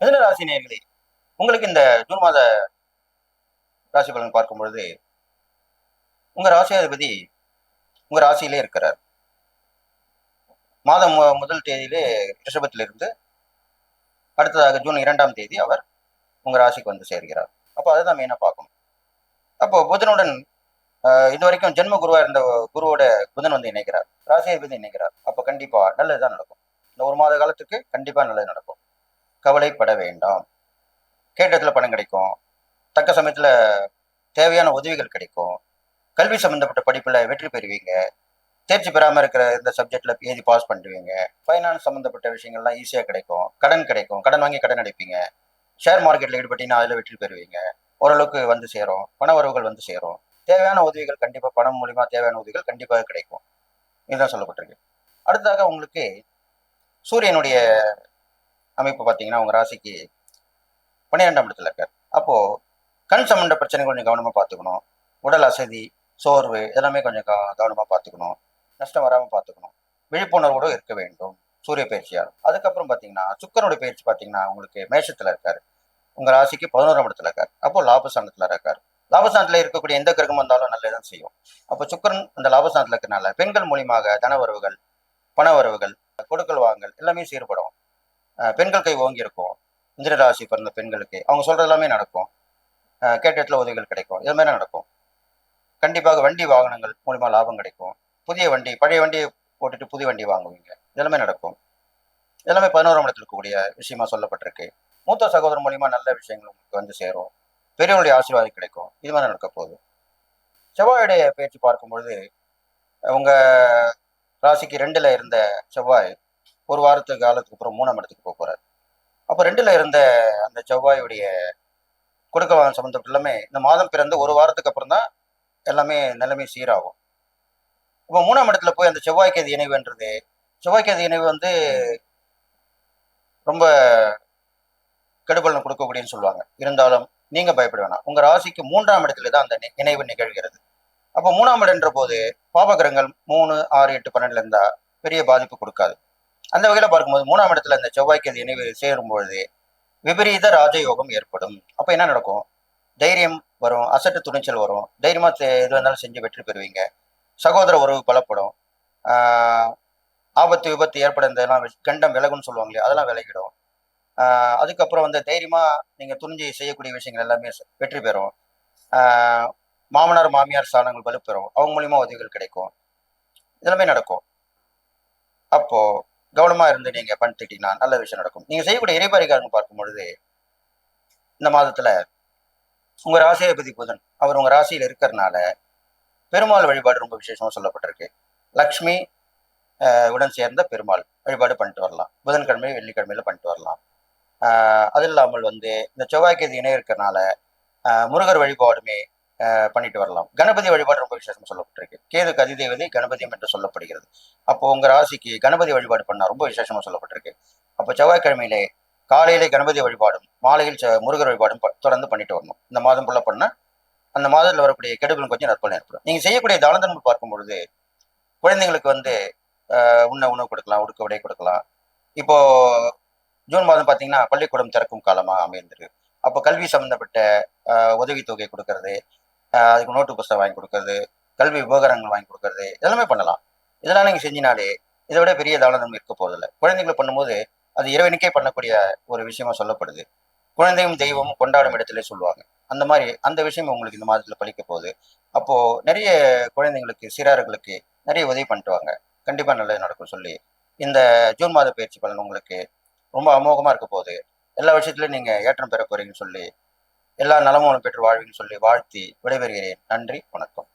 மிதுன ராசி நேயர்களே உங்களுக்கு இந்த ஜூன் மாத ராசி பலன் பார்க்கும் பொழுது உங்க ராசியாதிபதி உங்க ராசியிலே இருக்கிறார். மாதம் மு- முதல் தேதியிலே ரிஷபத்திலிருந்து அடுத்ததாக ஜூன் இரண்டாம் தேதி அவர் உங்க ராசிக்கு வந்து சேர்கிறார். அப்போ அதுதான் மெயினாக பார்க்கணும். அப்போ புதனுடன் இது வரைக்கும் ஜென்ம குருவா இருந்த குருவோட புதன் வந்து இணைக்கிறார் ராசியாதிபதி இணைக்கிறார் அப்போ கண்டிப்பா நல்லதுதான் நடக்கும். இந்த ஒரு மாத காலத்துக்கு கண்டிப்பா நல்லது நடக்கும். கவலைப்பட வேண்டாம். கேட்டத்தில் பணம் கிடைக்கும். தக்க சமயத்தில் தேவையான உதவிகள் கிடைக்கும். கல்வி சம்பந்தப்பட்ட படிப்பில் வெற்றி பெறுவீங்க. தேர்ச்சி பெறாமல் இருக்கிற இந்த சப்ஜெக்டில் எழுதி பாஸ் பண்ணுவீங்க. ஃபைனான்ஸ் சம்மந்தப்பட்ட விஷயங்கள்லாம் ஈஸியாக கிடைக்கும். கடன் கிடைக்கும். கடன் வாங்கி கடன் அடைப்பீங்க. ஷேர் மார்க்கெட்டில் ஈடுபட்டீங்கன்னா அதில் வெற்றி பெறுவீங்க. ஓரளவுக்கு வந்து சேரும். பண உறவுகள் வந்து சேரும். தேவையான உதவிகள் கண்டிப்பாக பணம் மூலிமா தேவையான உதவிகள் கண்டிப்பாக கிடைக்கும். இதுதான் சொல்லப்பட்டிருக்கு. அடுத்ததாக உங்களுக்கு சூரியனுடைய அமைப்பு பார்த்தீங்கன்னா உங்க ராசிக்கு பன்னிரெண்டாம் இடத்துல இருக்கார். அப்போ கண் சம்பந்த பிரச்சனை கொஞ்சம் கவனமாக பார்த்துக்கணும். உடல் அசதி சோர்வு எல்லாமே கொஞ்சம் க- கவனமாக பார்த்துக்கணும். நஷ்டம் வராமல் பார்த்துக்கணும். விழிப்புணர்வோடு இருக்க வேண்டும். சூரிய பயிற்சியால் அதுக்கப்புறம் பார்த்தீங்கன்னா சுக்கரனுடைய பயிற்சி பார்த்தீங்கன்னா உங்களுக்கு மேஷத்தில் இருக்கார். உங்கள் ராசிக்கு பதினோராம் இடத்துல இருக்கார். அப்போ லாபஸ்தானத்தில் இருக்கார். லாபஸ்தானத்தில் இருக்கக்கூடிய எந்த கிரகம் வந்தாலும் நல்லதான் செய்யும். அப்போ சுக்கரன் அந்த லாபஸ்தானத்தில் இருக்கறனால பெண்கள் மூலியமாக தனவரவுகள் பண வரவுகள் கொடுக்கல் வாங்கல் எல்லாமே சீர்படும். பெண்கள் கை ஓங்கி இருக்கும். இந்திர ராசி பிறந்த பெண்களுக்கு. அவங்க சொல்றது எல்லாமே நடக்கும். கேட்ட இடத்துல உதவிகள் கிடைக்கும். இது மாதிரி நடக்கும். கண்டிப்பாக வண்டி வாகனங்கள் மூலிமா லாபம் கிடைக்கும். புதிய வண்டி பழைய வண்டியை போட்டுட்டு புதிய வண்டி வாங்குவீங்க. இதெல்லாமே நடக்கும். எல்லாமே பதினோராம் இடத்துல இருக்கக்கூடிய விஷயமா சொல்லப்பட்டிருக்கு. மூத்த சகோதரர் மூலியமா நல்ல விஷயங்கள் உங்களுக்கு வந்து சேரும். பெரியவருடைய ஆசீர்வாதம் கிடைக்கும். இது மாதிரி நடக்க போகுது. செவ்வாயுடைய பேச்சு பார்க்கும்பொழுது உங்க ராசிக்கு ரெண்டுல இருந்த செவ்வாய் ஒரு வாரத்துக்கு காலத்துக்கு அப்புறம் மூணாம் இடத்துக்கு போக போறாரு. அப்போ ரெண்டுல இருந்த அந்த செவ்வாயுடைய கொடுக்க வாங்க சம்மந்தப்பட்ட எல்லாமே இந்த மாதம் பிறந்து ஒரு வாரத்துக்கு அப்புறம் தான் எல்லாமே நிலைமை சீராகும். இப்போ மூணாம் இடத்துல போய் அந்த செவ்வாய்க்கேது இணைவுன்றது செவ்வாய்க்கேது இணைவு வந்து ரொம்ப கெடுபலன் கொடுக்கக்கூடியன்னு சொல்லுவாங்க. இருந்தாலும் நீங்க பயப்பட வேணாம். உங்க ராசிக்கு மூன்றாம் இடத்துல தான் அந்த நி- இணைவு நிகழ்கிறது. அப்போ மூணாம் இடன்ற போது பாபகிரகங்கள் மூணு ஆறு எட்டு பன்னெண்டுல இருந்தால் பெரிய பாதிப்பு கொடுக்காது. அந்த வகையில பார்க்கும்போது மூணாம் இடத்துல இந்த செவ்வாய்க்கு இணைவு சேரும் பொழுது விபரீத ராஜயோகம் ஏற்படும். அப்ப என்ன நடக்கும்? தைரியம் வரும் அசட்டு துணிச்சல் வரும். தைரியமா எது வந்தாலும் செஞ்சு வெற்றி பெறுவீங்க. சகோதர உறவு பலப்படும். ஆஹ் ஆபத்து விபத்து ஏற்படுறதெல்லாம் இந்த கண்டம் விலகுன்னு சொல்லுவாங்களே அதெல்லாம் விலகிடும். ஆஹ் அதுக்கப்புறம் வந்து தைரியமா நீங்க துணிஞ்சு செய்யக்கூடிய விஷயங்கள் எல்லாமே வெற்றி பெறும். ஆஹ் மாமனார் மாமியார் ஸ்தானங்கள் வலுப்பெறும். அவங்க மூலியமா உதவிகள் கிடைக்கும். இதெல்லாமே நடக்கும். அப்போ கவனமா இருந்து நீங்க பண்ணிட்டீங்கன்னா நல்ல விஷயம் நடக்கும். நீங்க செய்யக்கூடிய இறைபரிகாரம் பார்க்கும் பொழுது இந்த மாதத்துல உங்க ராசியபதி புதன் அவர் உங்க ராசியில் இருக்கிறதுனால பெருமாள் வழிபாடு ரொம்ப விசேஷமா சொல்லப்பட்டிருக்கு. லக்ஷ்மி உடன் சேர்ந்த பெருமாள் வழிபாடு பண்ணிட்டு வரலாம். புதன்கிழமை வெள்ளிக்கிழமையில பண்ணிட்டு வரலாம். ஆஹ், அது இல்லாமல் வந்து இந்த செவ்வாய்க்கேது இணை இருக்கிறனால முருகர் வழிபாடுமே பண்ணிட்டு வரலாம். கணபதி வழிபாடு ரொம்ப விசேஷமா சொல்லப்பட்டிருக்கு. கேது கதி தேவதை கணபதியம் என்று சொல்லப்படுகிறது. அப்போ உங்க ராசிக்கு கணபதி வழிபாடு பண்ணா ரொம்ப விசேஷமா சொல்லப்பட்டிருக்கு. அப்போ செவ்வாய்க்கிழமையிலே காலையிலே கணபதி வழிபாடும் மாலையில் முருகர் வழிபாடும் ப- தொடர்ந்து பண்ணிட்டு வரணும். இந்த மாதம் ஃபுல்லாக பண்ணா அந்த மாதத்தில் வரக்கூடிய கெடுபலும் கொஞ்சம் நற்பலன் ஏற்படும். நீங்க செய்யக்கூடிய தானதன்மை பார்க்கும் பொழுது குழந்தைங்களுக்கு வந்து ஆஹ், உண்ண உணவு கொடுக்கலாம் உடுக்க உடை கொடுக்கலாம். இப்போ ஜூன் மாதம் பார்த்தீங்கன்னா பள்ளிக்கூடம் திறக்கும் காலமா அமைந்திருக்கு. அப்போ கல்வி சம்மந்தப்பட்ட உதவித்தொகை கொடுக்கறது அதுக்கு நோட்டு புஸ்தகம் வாங்கி கொடுக்கறது கல்வி உபகரணங்கள் வாங்கி கொடுக்கறது இதெல்லாமே பண்ணலாம். இதெல்லாம் நீங்க செஞ்சினாலே இதை விட பெரிய தானதம் இருக்க போதில்ல குழந்தைங்களை பண்ணும்போது அது இறைவனுக்கே பண்ணக்கூடிய ஒரு விஷயமா சொல்லப்படுது. குழந்தையும் தெய்வமும் கொண்டாடும் இடத்துல சொல்லுவாங்க. அந்த மாதிரி அந்த விஷயம் உங்களுக்கு இந்த மாதத்துல பழிக்க போகுது. அப்போ நிறைய குழந்தைங்களுக்கு சிறார்களுக்கு நிறைய உதவி பண்ணிட்டு வாங்க. கண்டிப்பா நல்லது நடக்கும் சொல்லி இந்த ஜூன் மாத பயிற்சி பலன் உங்களுக்கு ரொம்ப அமோகமா இருக்க போகுது. எல்லா விஷயத்துலையும் நீங்க ஏற்றம் பெற போறீங்கன்னு சொல்லி எல்லா நலமும் பெற்று வாழ்வின்னு சொல்லி வாழ்த்தி விடைபெறுகிறேன். நன்றி வணக்கம்.